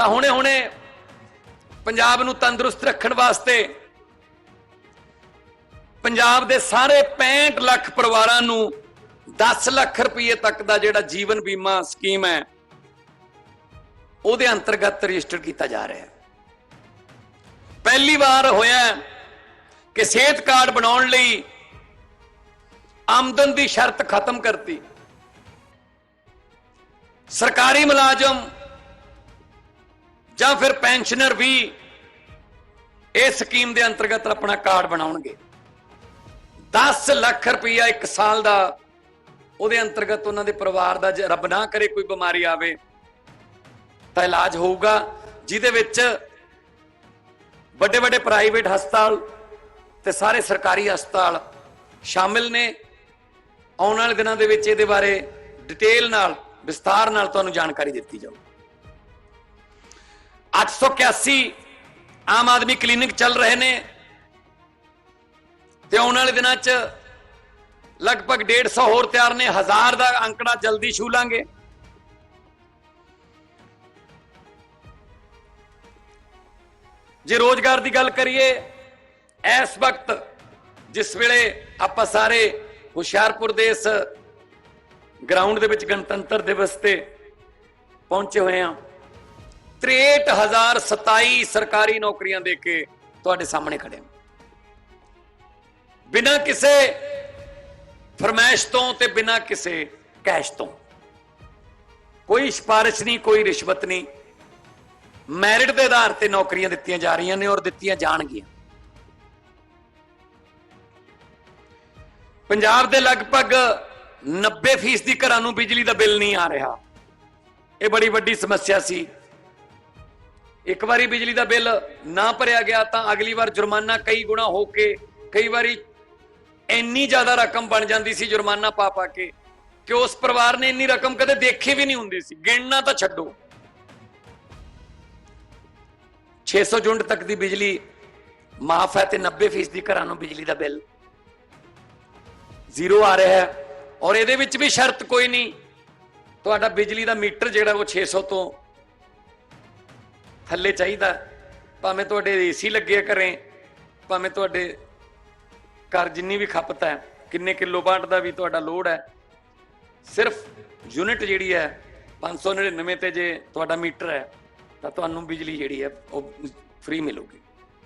ਤਾਂ ਹੁਣੇ ਹੁਣੇ ਪੰਜਾਬ ਨੂੰ ਤੰਦਰੁਸਤ ਰੱਖਣ ਵਾਸਤੇ ਪੰਜਾਬ ਦੇ ਸਾਰੇ 65 ਲੱਖ ਪਰਿਵਾਰਾਂ ਨੂੰ 10 ਲੱਖ ਰੁਪਏ ਤੱਕ ਦਾ ਜਿਹੜਾ ਜੀਵਨ ਬੀਮਾ ਸਕੀਮ ਹੈ, ਉਹਦੇ ਅੰਤਰਗਤ ਰਜਿਸਟਰ ਕੀਤਾ ਜਾ ਰਿਹਾ ਹੈ। ਪਹਿਲੀ ਵਾਰ ਹੋਇਆ ਕਿ ਸਿਹਤ ਕਾਰਡ ਬਣਾਉਣ ਲਈ ਆਮਦਨ ਦੀ ਸ਼ਰਤ ਖਤਮ ਕਰਤੀ। ਸਰਕਾਰੀ ਮੁਲਾਜ਼ਮ ਜਾਂ ਫਿਰ ਪੈਨਸ਼ਨਰ ਵੀ ਇਸ ਸਕੀਮ ਦੇ ਅੰਤਰਗਤ ਆਪਣਾ ਕਾਰਡ ਬਣਾਉਣਗੇ। 10 ਲੱਖ ਰੁਪਈਆ ਇੱਕ ਸਾਲ ਦਾ ਉਹਦੇ ਅੰਤਰਗਤ ਉਹਨਾਂ ਦੇ ਪਰਿਵਾਰ ਦਾ ਜੇ ਰੱਬ ਨਾ ਕਰੇ ਕੋਈ ਬਿਮਾਰੀ ਆਵੇ, ਤਾਂ ਇਲਾਜ ਹੋਊਗਾ, ਜਿਹਦੇ ਵਿੱਚ ਵੱਡੇ ਵੱਡੇ ਪ੍ਰਾਈਵੇਟ ਹਸਪਤਾਲ ਤੇ ਸਾਰੇ ਸਰਕਾਰੀ ਹਸਪਤਾਲ ਸ਼ਾਮਿਲ ਨੇ। ਆਉਣ ਵਾਲੇ ਦਿਨਾਂ ਦੇ ਵਿੱਚ ਇਹਦੇ ਬਾਰੇ ਡਿਟੇਲ ਨਾਲ, ਵਿਸਥਾਰ ਨਾਲ ਤੁਹਾਨੂੰ ਜਾਣਕਾਰੀ ਦਿੱਤੀ ਜਾਊਗੀ 881 ਆਮ ਆਦਮੀ ਕਲੀਨਿਕ ਚੱਲ ਰਹੇ ਨੇ ਤੇ ਆਉਣ ਵਾਲੇ ਦਿਨਾਂ 'ਚ ਲਗਭਗ 150 ਹੋਰ ਤਿਆਰ ਨੇ ਹਜ਼ਾਰ ਦਾ ਅੰਕੜਾ ਜਲਦੀ ਛੂ ਲਾਂਗੇ ਜੇ ਰੋਜ਼ਗਾਰ ਦੀ ਗੱਲ ਕਰੀਏ ਇਸ ਵਕਤ ਜਿਸ ਵੇਲੇ ਆਪਾਂ ਸਾਰੇ ਹੁਸ਼ਿਆਰਪੁਰ ਦੇ ਇਸ ਗਰਾਊਂਡ ਦੇ ਵਿੱਚ ਗਣਤੰਤਰ ਦਿਵਸ ਤੇ ਪਹੁੰਚੇ ਹੋਏ ਆ 63027 ਸਰਕਾਰੀ ਨੌਕਰੀਆਂ ਦੇ ਕੇ ਤੁਹਾਡੇ ਸਾਹਮਣੇ ਖੜੇ ਹਾਂ। ਬਿਨਾਂ ਕਿਸੇ ਫਰਮਾਇਸ਼ ਤੋਂ ਤੇ ਬਿਨਾਂ ਕਿਸੇ ਕੈਸ਼ ਤੋਂ। ਕੋਈ ਸਿਫਾਰਿਸ਼ ਨਹੀਂ, ਕੋਈ ਰਿਸ਼ਵਤ ਨਹੀਂ। ਮੈਰਿਟ ਦੇ ਆਧਾਰ ਤੇ ਨੌਕਰੀਆਂ ਦਿੱਤੀਆਂ ਜਾ ਰਹੀਆਂ ਨੇ ਔਰ ਦਿੱਤੀਆਂ ਜਾਣਗੀਆਂ। ਪੰਜਾਬ ਦੇ ਲਗਭਗ 90% ਦੀ ਘਰਾਂ ਨੂੰ ਬਿਜਲੀ ਦਾ ਬਿੱਲ ਨਹੀਂ ਆ ਰਿਹਾ। ਇਹ ਬੜੀ ਵੱਡੀ ਸਮੱਸਿਆ ਸੀ। ਇੱਕ ਵਾਰੀ ਬਿਜਲੀ ਦਾ ਬਿੱਲ ਨਾ ਭਰਿਆ ਗਿਆ ਤਾਂ ਅਗਲੀ ਵਾਰ ਜੁਰਮਾਨਾ ਕਈ ਗੁਣਾ ਹੋ ਕੇ, ਕਈ ਵਾਰੀ ਇੰਨੀ ਜ਼ਿਆਦਾ ਰਕਮ ਬਣ ਜਾਂਦੀ ਸੀ ਜੁਰਮਾਨਾ ਪਾ ਪਾ ਕੇ ਕਿ ਉਸ ਪਰਿਵਾਰ ਨੇ ਇੰਨੀ ਰਕਮ ਕਦੇ ਦੇਖੀ ਵੀ ਨਹੀਂ ਹੁੰਦੀ ਸੀ। ਗਿਣਨਾ ਤਾਂ ਛੱਡੋ। 600 ਯੂਨਿਟ ਤੱਕ ਦੀ ਬਿਜਲੀ ਮਾਫ ਹੈ ਤੇ 90% ਦੀ ਘਰਾਂ ਨੂੰ ਬਿਜਲੀ ਦਾ ਬਿੱਲ। ਜ਼ੀਰੋ ਆ ਰਿਹਾ ਹੈ ਔਰ ਇਹਦੇ ਵਿੱਚ ਵੀ ਸ਼ਰਤ ਕੋਈ ਨਹੀਂ। ਤੁਹਾਡਾ ਬਿਜਲੀ ਦਾ ਮੀਟਰ ਜਿਹੜਾ ਉਹ 600 ਤੋਂ ਥੱਲੇ ਚਾਹੀਦਾ। ਭਾਵੇਂ ਤੁਹਾਡੇ ਏਸੀ ਲੱਗੇ ਕਰੇ ਭਾਵੇਂ ਤੁਹਾਡੇ ਘਰ ਜਿੰਨੀ ਵੀ ਖਪਤ ਹੈ, ਕਿੰਨੇ ਕਿਲੋ ਵਾਟ ਦਾ ਵੀ ਤੁਹਾਡਾ ਲੋਡ ਹੈ, ਸਿਰਫ ਯੂਨਿਟ ਜਿਹੜੀ ਹੈ 599 ਤੇ ਜੇ ਤੁਹਾਡਾ ਮੀਟਰ ਹੈ, ਤਾਂ ਤੁਹਾਨੂੰ ਬਿਜਲੀ ਜਿਹੜੀ ਹੈ, ਉਹ ਫ੍ਰੀ ਮਿਲੂਗੀ।